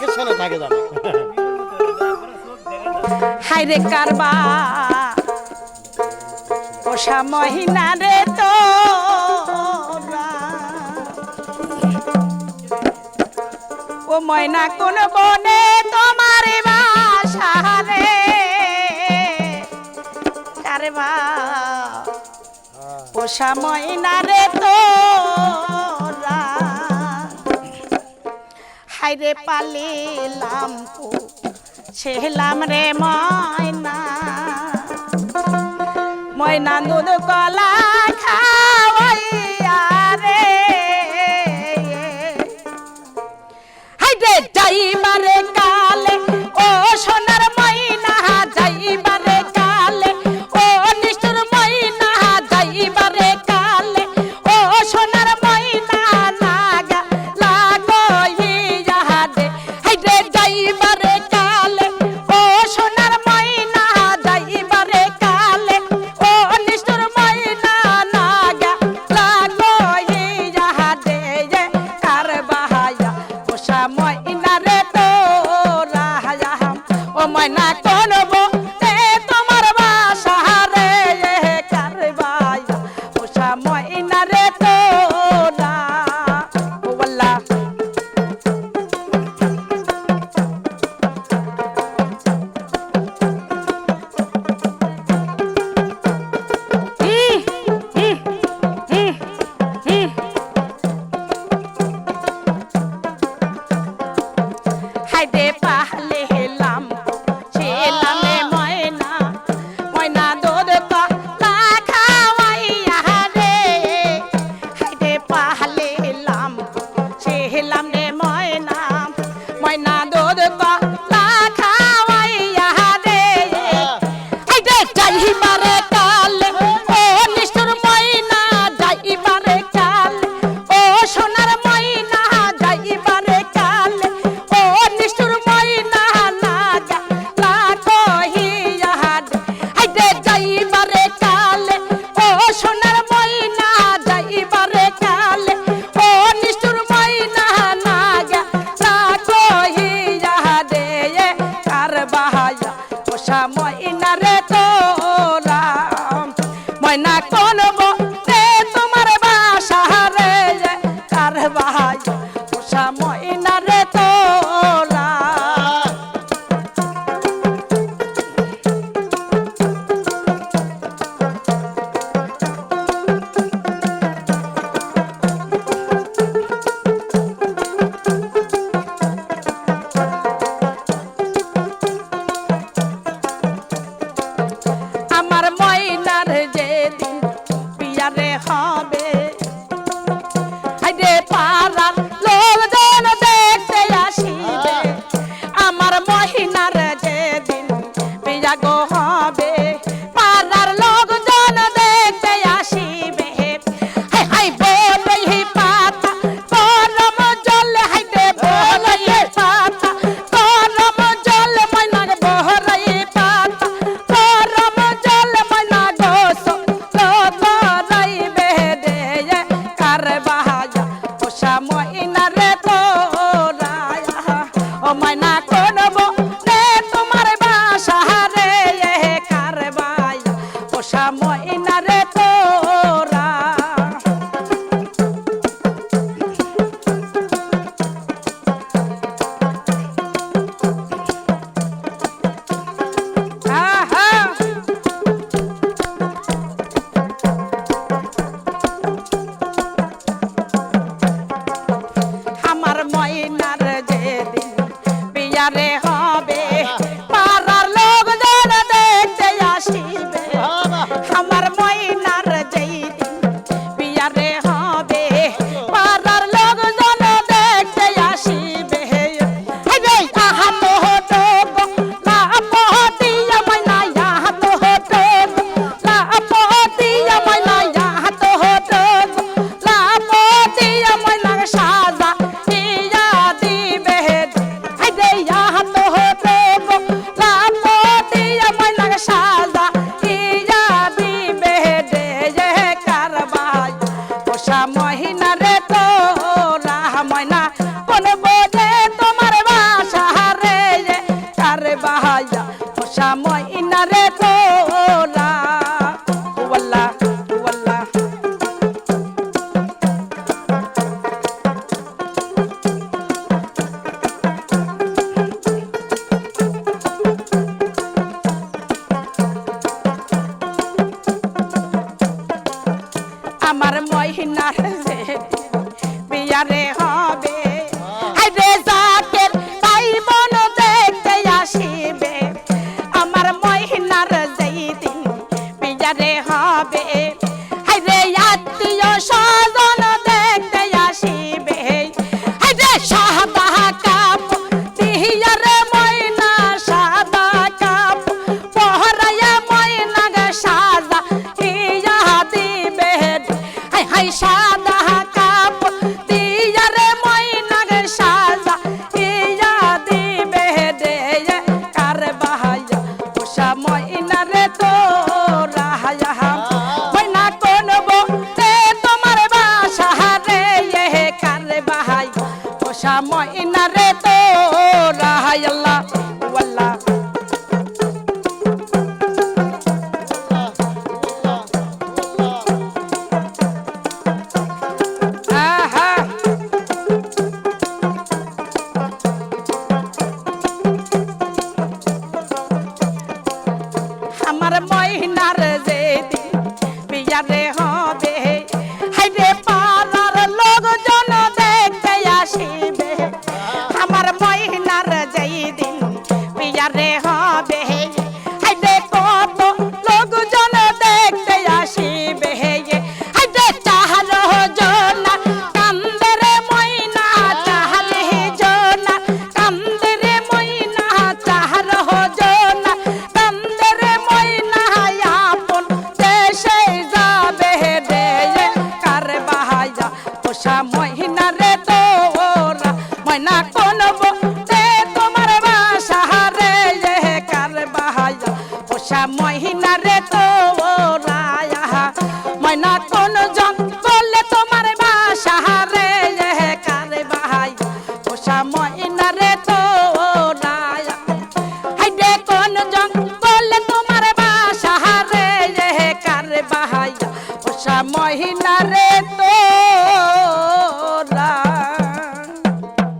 থাকে শোনা থাকে জানো। হাই রে কারবা ওষা মহিনা রে তো ও ময়না কোন বনে তোমার বাসা কারবা হ্যাঁ। ওষা মহিনা রে তো হাইরে পালিলাম ছেলাম রে ময়না। ময়না নুন কলা খাওয়াইয়া রে। হাইরে যাই হবে রে তোরা। আমার ময়নার যেদিন বিয়ারে হবে পাড়ার লোকজন দেখতে আমার মহিনার বিয়ারে হবে। হাইরে জাতের তাই মন দেখতে আসিবে। আমার মহিনার যেই দিন বিয়ারে হবে। বিয়ারে হবে। হাইরে পাড়ার লোকজন দেখতে আসিবে। আমার মহিনার যেই দিন পিয়ারে হবে মহিনা রে তোরা ময়না কোন জঙ্গলে তোমার বাসা রে কার বাহায়া পোষা মহিনা রে তোরা হাইডে কোন জঙ্গলে তোমার বাসা রে কার বাহাই। পোষা মহিনা